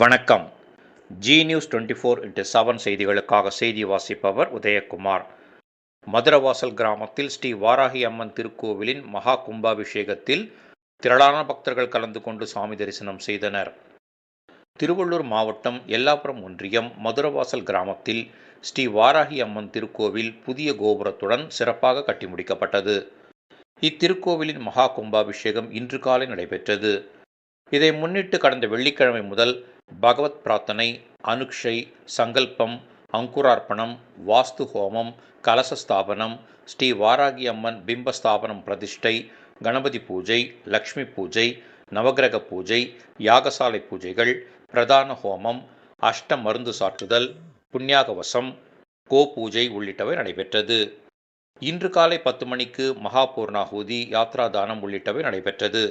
வணக்கம். Zee news twenty four into seven செய்திகளுக்காக செய்தி வாசிப்பவர் உதயகுமார். மதுரவாசல் கிராமத்தில் ஸ்ரீ வாராகி அம்மன் திருக்கோவிலின் மகா கும்பாபிஷேகத்தில் திரளான பக்தர்கள் கலந்து கொண்டு சாமி தரிசனம் செய்தனர். திருவள்ளூர் மாவட்டம் எல்லாபுரம் ஒன்றியம் மதுரவாசல் கிராமத்தில் ஸ்ரீ வாராகி அம்மன் திருக்கோவில் புதிய கோபுரத்துடன் சிறப்பாக கட்டி முடிக்கப்பட்டது. இத்திருக்கோவிலின் மகா கும்பாபிஷேகம் இன்று காலை நடைபெற்றது. இதை முன்னிட்டு கடந்த வெள்ளிக்கிழமை முதல் பகவத் பிரார்த்தனை அனுக்ஷை சங்கல்பம் அங்குரார்ப்பணம் வாஸ்து ஹோமம் கலச ஸ்தாபனம் ஸ்ரீ வாராகி அம்மன் பிம்பஸ்தாபனம் பிரதிஷ்டை கணபதி பூஜை லக்ஷ்மி பூஜை நவகிரக பூஜை யாகசாலை பூஜைகள் பிரதான ஹோமம் அஷ்ட மருந்து சாற்றுதல் புண்ணியாகவசம் கோ பூஜை உள்ளிட்டவை நடைபெற்றது. இன்று காலை பத்து மணிக்கு மகாபூர்ணாகூதி யாத்ரா தானம் உள்ளிட்டவை நடைபெற்றது.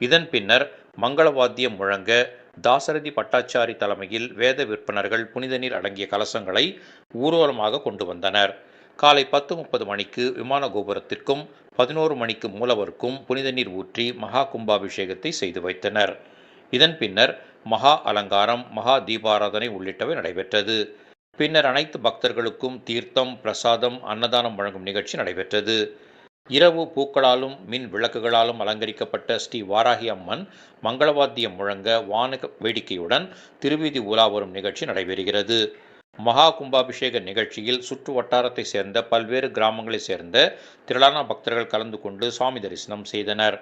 இதன் பின்னர் மங்களவாத்தியம் முழங்க தாசரதி பட்டாச்சாரி தலைமையில் வேத விற்பனர்கள் புனித நீர் அடங்கிய கலசங்களை ஊர்வலமாக கொண்டு வந்தனர். காலை பத்து முப்பது மணிக்கு விமான கோபுரத்திற்கும் பதினோரு மணிக்கு மூலவருக்கும் புனித நீர் ஊற்றி மகா கும்பாபிஷேகத்தை செய்து வைத்தனர். இதன் பின்னர் மகா அலங்காரம் மகா தீபாராதனை உள்ளிட்டவை நடைபெற்றது. பின்னர் அனைத்து பக்தர்களுக்கும் தீர்த்தம் பிரசாதம் அன்னதானம் வழங்கும் நிகழ்ச்சி நடைபெற்றது. இரவு பூக்களாலும் மின் விளக்குகளாலும் அலங்கரிக்கப்பட்ட ஸ்ரீ வாராகி அம்மன் மங்களவாத்தியம் முழங்க வான வேடிக்கையுடன் திருவீதி உலா வரும் நிகழ்ச்சி நடைபெறுகிறது. மகா கும்பாபிஷேக நிகழ்ச்சியில் சுற்று வட்டாரத்தை சேர்ந்த பல்வேறு கிராமங்களைச் சேர்ந்த திரளான பக்தர்கள் கலந்து கொண்டு சுவாமி தரிசனம் செய்தனர்.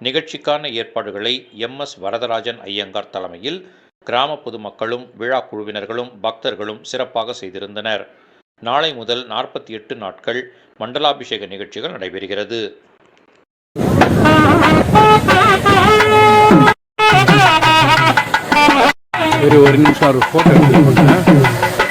நிகழ்ச்சிக்கான ஏற்பாடுகளை எம். எஸ். வரதராஜன் ஐயங்கார் தலைமையில் கிராம பொதுமக்களும் விழா குழுவினர்களும் பக்தர்களும் சிறப்பாக செய்திருந்தனர். நாளை முதல் நாற்பத்தி எட்டு நாட்கள் மண்டலாபிஷேக நிகழ்ச்சிகள் நடைபெறுகிறது. ஒரு ஒரு நிமிஷம் ஒரு ஃபோட்டோ எடுத்து